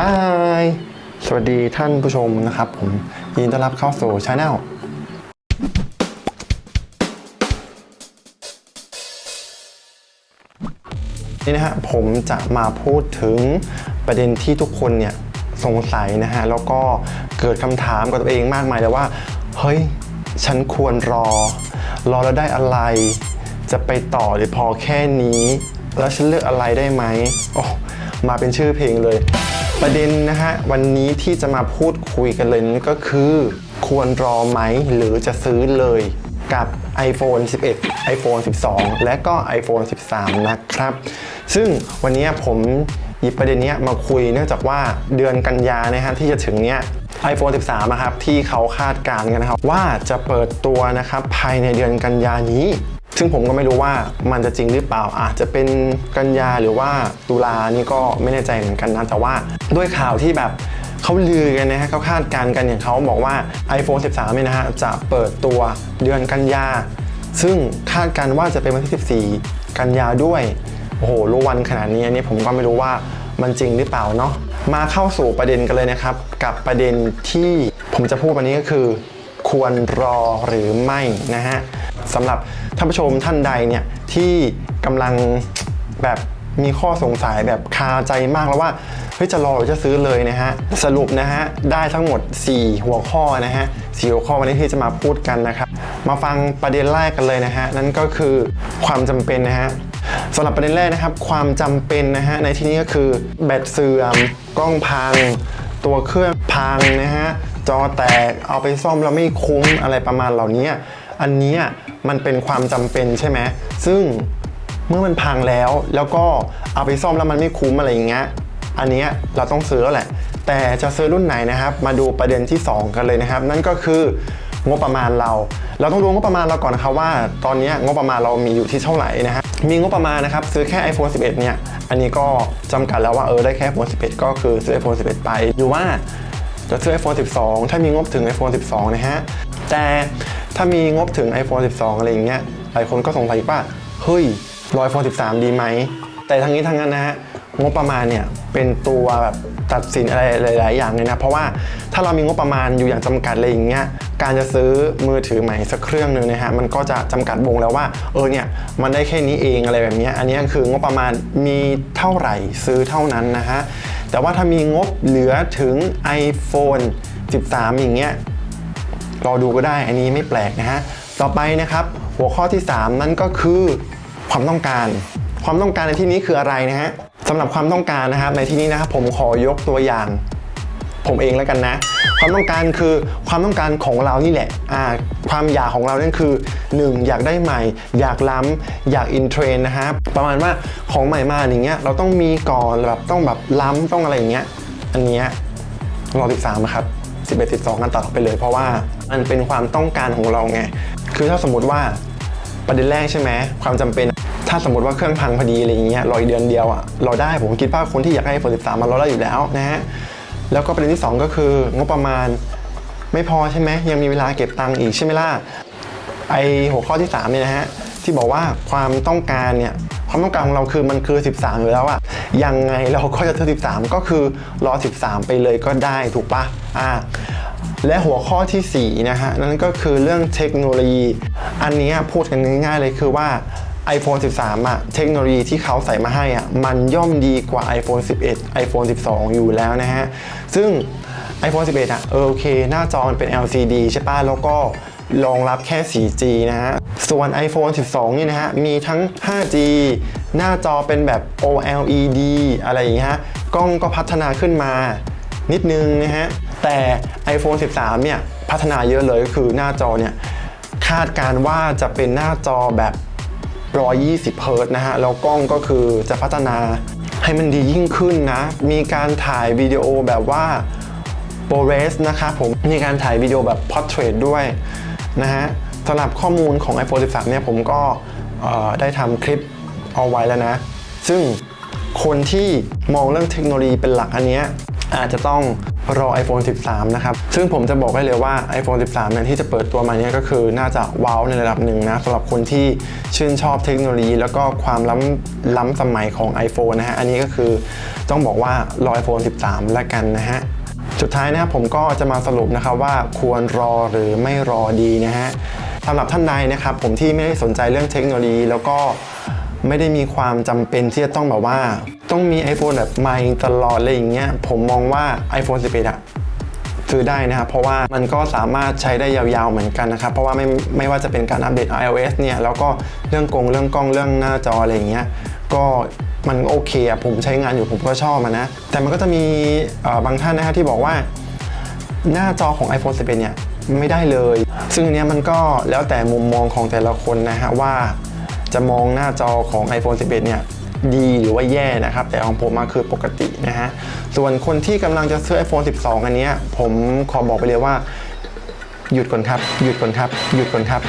ฮายสวัสดีท่านผู้ชมนะครับ ผมยินดีต้อนรับเข้าสู่ช anel นี่นะฮะผมจะมาพูดถึงประเด็นที่ทุกคนเนี่ยสงสัยนะฮะ แล้วก็เกิดคำถามกับตัวเองมากมายเลยว่า เฮ้ย ฉันควรรอ รอแล้วได้อะไร จะไปต่อหรือพอแค่นี้ แล้วฉันเลือกอะไรได้ไหมโอ้มาเป็นชื่อเพลงเลย ประเด็นนะฮะวันนี้ที่จะมาพูดคุยกันเลยนั่นก็คือ ควรรอไหมหรือจะซื้อเลยกับ iPhone 11 iPhone 12 และก็ iPhone 13 นะครับ ซึ่งวันนี้ผมหยิบประเด็นนี้มาคุยเนื่องจากว่าเดือนกันยานะฮะที่จะถึงเนี้ย iPhone 13 นะครับ ที่เขาคาดการณ์กันนะครับ ว่าจะเปิดตัวนะครับ ภายในเดือนกันยานี้ ซึ่งผมก็ไม่รู้ว่ามันจะจริงหรือเปล่า อาจจะเป็นกันยาหรือว่าตุลานี่ก็ไม่แน่ใจเหมือนกันนะ แต่ว่าด้วยข่าวที่แบบเขาลือกันนะฮะเขาคาดการณ์กันอย่างเขาบอกว่า iPhone 13 เนี่ยนะฮะจะเปิดตัวเดือนกันยา ซึ่งคาดการณ์ว่าจะเป็นวันที่ 14 กันยาด้วย โอ้โหรู้วันขนาดนี้อันนี้ผมก็ไม่รู้ว่ามันจริงหรือเปล่าเนาะมาเข้าสู่ประเด็นกันเลยนะครับ กับประเด็นที่ผมจะพูดวันนี้ก็คือ ควรรอหรือไม่นะฮะ สำหรับท่านผู้ชมท่านใดเนี่ยที่กำลังแบบมีข้อสงสัยแบบคาใจมากแล้วว่าเฮ้ยจะรอหรือจะซื้อเลยนะฮะสรุปนะฮะได้ทั้งหมด 4 หัวข้อนะฮะสี่หัวข้อวันนี้ที่จะมาพูดกันนะครับมาฟังประเด็นแรกกันเลยนะฮะนั่นก็คือความจำเป็นนะฮะสำหรับประเด็นแรกนะครับ ความจำเป็นนะฮะในที่นี้ก็คือแบตเสื่อมกล้องพัง ตัวเครื่องพังนะฮะจอแตกเอาไปซ่อมแล้วไม่คุ้มอะไรประมาณเหล่านี้ อันนี้มันเป็นความจำเป็นใช่ไหมซึ่งเมื่อมันพังแล้ว แล้วก็เอาไปซ่อมแล้วมันไม่คุ้มอะไรอย่างเงี้ยอันนี้เราต้องซื้อแล้วแหละ แต่จะซื้อรุ่นไหนนะครับ มาดูประเด็นที่ 2 กันเลยนะครับ นั่นก็คืองบประมาณเรา เราต้องดูงบประมาณเราก่อนนะครับว่า ตอนนี้งบประมาณเรามีอยู่ที่เท่าไหร่นะฮะมีงบประมาณนะครับ ซื้อแค่ iPhone 11 เนี่ย อันนี้ก็จำกัดแล้วว่าเออได้แค่ iPhone 11 ก็คือซื้อ iPhone 11 ไปหรือว่าจะซื้อ iPhone 12 ถ้ามีงบถึง iPhone 12 นะฮะ แต่ถ้ามีงบถึง iPhone 12 อะไรอย่างเงี้ยหลายคนก็สงสัยว่าเฮ้ยรอ iPhone 13 ดีไหม แต่ทั้งนี้ทั้งนั้นนะฮะงบประมาณเนี่ยเป็นตัวแบบตัดสินอะไรหลาย ๆ อย่างเลยนะ เพราะว่าถ้าเรามีงบประมาณอยู่อย่างจำกัดอะไรอย่างเงี้ยการจะซื้อมือถือใหม่สักเครื่องหนึ่งนะฮะมันก็จะจำกัดวงแล้วว่าเออเนี่ยมันได้แค่นี้เองอะไรแบบเนี้ยอันนี้คืองบประมาณมีเท่าไหร่ซื้อเท่านั้นนะฮะแต่ว่าถ้ามีงบเหลือถึง iPhone 13 อย่างเงี้ย รอดูก็ได้อันนี้ไม่แปลกนะฮะต่อไปนะครับหัวข้อที่ 3 นั่นก็คือความต้องการ ความต้องการในที่นี้คืออะไรนะฮะสำหรับความต้องการนะครับ ในที่นี้นะครับผมขอยกตัวอย่าง ผมเองแล้วกันนะ ความต้องการคือความต้องการของเรานี่แหละอ่าความอยากของเรานั่นคือ 1. อยากได้ใหม่ อยากล้ำอยากอินเทรนนะครับประมาณว่าของใหม่มาอย่างเงี้ยเราต้องมีก่อนแบบต้องแบบล้ำต้องอะไรอย่างเงี้ยอันเนี้ยรอ13นะครับ 11 12 กันต่อไปเลย เพราะว่ามันเป็นความต้องการของเราไง คือถ้าสมมติว่าประเด็นแรกใช่ไหมความจำเป็น ถ้าสมมติว่าเครื่องพังพอดีอะไรอย่างเงี้ยรออีกเดือนเดียวอะรอได้ผมคิดว่าคนที่อยากให้ iPhone 13มันรอได้อยู่แล้วนะฮะแล้วก็ประเด็นที่ 2 ก็คืองบประมาณไม่พอใช่ไหมยังมีเวลาเก็บตังค์อีกใช่ไหมล่ะไอหัวข้อที่3เนี่ยนะฮะที่บอกว่าความต้องการเนี่ย ความต้องการของเราคือมันคือ 13 อยู่แล้วอะยังไงเราก็จะซื้อ13 ก็คือรอ 13 ไปเลยก็ได้ถูกปะอ่าและหัวข้อทีสี่ 4 นะฮะ นั่นก็คือเรื่องเทคโนโลยี อันนี้พูดกันง่ายๆเลยคือว่า iPhone 13อะเทคโนโลยีที่เขาใส่มาให้อะมันย่อมดีกว่า iPhone 11 iPhone 12 อยู่แล้วนะฮะ ซึ่ง iPhone 11อะเออโอเค หน้าจอมันเป็น LCD ใช่ป่ะ แล้วก็ รองรับแค่ 4G นะฮะ ส่วน iPhone 12 นี่นะฮะ มีทั้ง 5G หน้าจอเป็นแบบ OLED อะไรอย่างเงี้ยฮะกล้องก็พัฒนาขึ้นมานิดนึงนะฮะ แต่ iPhone 13 เนี่ย พัฒนาเยอะเลยก็คือหน้าจอเนี่ย คาดการณ์ว่าจะเป็นหน้าจอแบบ 120เฮิร์ตซ์นะฮะ แล้วกล้องก็คือจะพัฒนาให้มันดียิ่งขึ้นนะ มีการถ่ายวิดีโอแบบว่าโปรเรสนะครับผม มีการถ่ายวิดีโอแบบ Portrait ด้วย นะฮะสำหรับข้อมูลของ iPhone 13 เนี่ยผมก็ได้ทำคลิปเอาไว้แล้วนะ ซึ่งคนที่มองเรื่องเทคโนโลยีเป็นหลักอันเนี้ยอาจจะต้องรอ iPhone 13 นะครับ ซึ่งผมจะบอกได้เลยว่า iPhone 13 เนี่ยที่จะเปิดตัวมาเนี่ยก็คือน่าจะว้าวในระดับหนึ่งนะสำหรับคนที่ชื่นชอบเทคโนโลยี แล้วก็ความล้ำล้ำสมัยของ iPhone นะฮะ อันนี้ก็คือต้องบอกว่ารอ iPhone 13 แล้วกันนะฮะ สุดท้ายนะครับผมก็จะมาสรุปนะครับว่าควรรอหรือไม่รอดีนะฮะสำหรับท่านใดนะครับผมที่ไม่ได้สนใจเรื่องเทคโนโลยี แล้วก็ไม่ได้มีความจำเป็นที่จะต้องแบบว่า ต้องมี iPhone แบบใหม่ตลอดอะไรอย่างเงี้ยผมมองว่า iPhone 11อะซื้อได้นะครับเพราะว่ามันก็สามารถใช้ได้ยาวๆเหมือนกันนะครับ เพราะว่าไม่ไม่ว่าจะเป็นการอัปเดต iOS เนี่ยแล้วก็เรื่องกงเรื่องกล้องเรื่องหน้าจออะไรอย่างเงี้ย ก็มันโอเคอะผมใช้งานอยู่ผมก็ชอบมันนะ แต่มันก็จะมีบางท่านนะฮะที่บอกว่าหน้าจอของ iPhone 11เนี่ยไม่ได้เลย ซึ่งอันเนี้ยมันก็แล้วแต่มุมมองของแต่ละคนนะฮะว่าจะมองหน้าจอของ iPhone 11เนี่ยดีหรือว่าแย่นะครับ แต่ของผมมาคือปกตินะฮะ ส่วนคนที่กำลังจะซื้อ iPhone 12 อันเนี้ยผมขอบอกไปเลยว่า หยุดก่อนครับ หยุดก่อนครับ หยุดก่อนครับ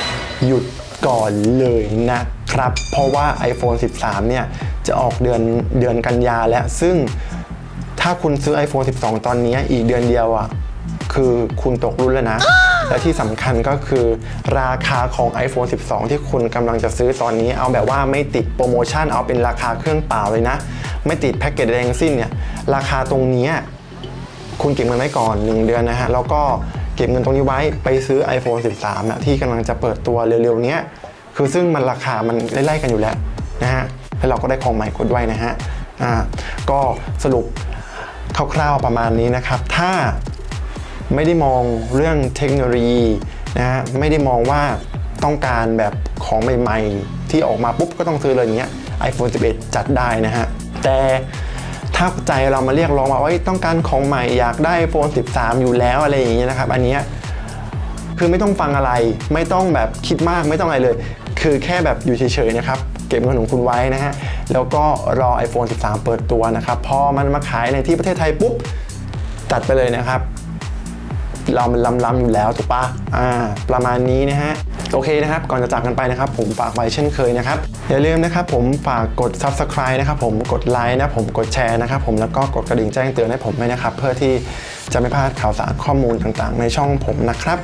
หยุด ก่อนเลยนะครับ เพราะว่า iPhone 13 เนี่ย จะออกเดือนเดือนกันยาแล้ว ซึ่งถ้าคุณซื้อ iPhone 12 ตอนนี้อีกเดือนเดียวอะ คือคุณตกรุ่นแล้วนะ และที่สำคัญก็คือราคาของ iPhone 12 ที่คุณกำลังจะซื้อตอนนี้ เอาแบบว่าไม่ติดโปรโมชั่นเอาเป็นราคาเครื่องเปล่าเลยนะ ไม่ติดแพ็กเกจแดงสิ้นเนี่ย ราคาตรงนี้คุณเก็บเงินไว้ก่อน 1 เดือนนะฮะ แล้วก็ เก็บเงินตรงนี้ไว้ไปซื้อ iPhone 13นะที่กำลังจะเปิดตัวเร็วๆนี้คือซึ่งมันราคามันไล่ๆกันอยู่แล้วนะฮะแล้วเราก็ได้ของใหม่กดด้วยนะฮะอ่าก็สรุปคร่าวๆประมาณนี้นะครับ ถ้าไม่ได้มองเรื่องเทคโนโลยีนะฮะไม่ได้มองว่าต้องการแบบของใหม่ๆ ที่ออกมาปุ๊บก็ต้องซื้อเลยอย่างเงี้ย iPhone 11 จัดได้นะฮะแต่ ถ้าใจเรามาเรียกร้องว่าเอ้ยต้องการของใหม่อยากได้ iPhone 13 อยู่แล้วอะไรอย่างเงี้ยนะครับ อันนี้คือไม่ต้องฟังอะไร ไม่ต้องแบบคิดมากไม่ต้องอะไรเลย คือแค่แบบอยู่เฉยๆนะครับ เก็บเงินของคุณไว้นะฮะ แล้วก็รอ iPhone 13 เปิดตัวนะครับ พอมันมาขายในที่ประเทศไทยปุ๊บ จัดไปเลยนะครับ เรามันล้ำๆอยู่แล้วถูกปะอ่า ประมาณนี้นะฮะ โอเคนะครับ ก่อนจะจากกันไปนะครับ ผมฝากไว้เช่นเคยนะครับ อย่าลืมนะครับผมฝากกด subscribe นะครับผมกดไลค์นะผมกดแชร์นะครับผมแล้วก็กดกระดิ่งแจ้งเตือนให้ผมด้วยนะครับ เพื่อที่จะไม่พลาดข่าวสารข้อมูลต่างๆ ในช่องผมนะครับ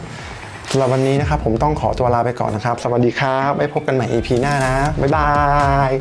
สำหรับวันนี้นะครับผมต้องขอตัวลาไปก่อนนะครับ สวัสดีครับ ไว้พบกันใหม่ EP หน้านะ บ๊ายบาย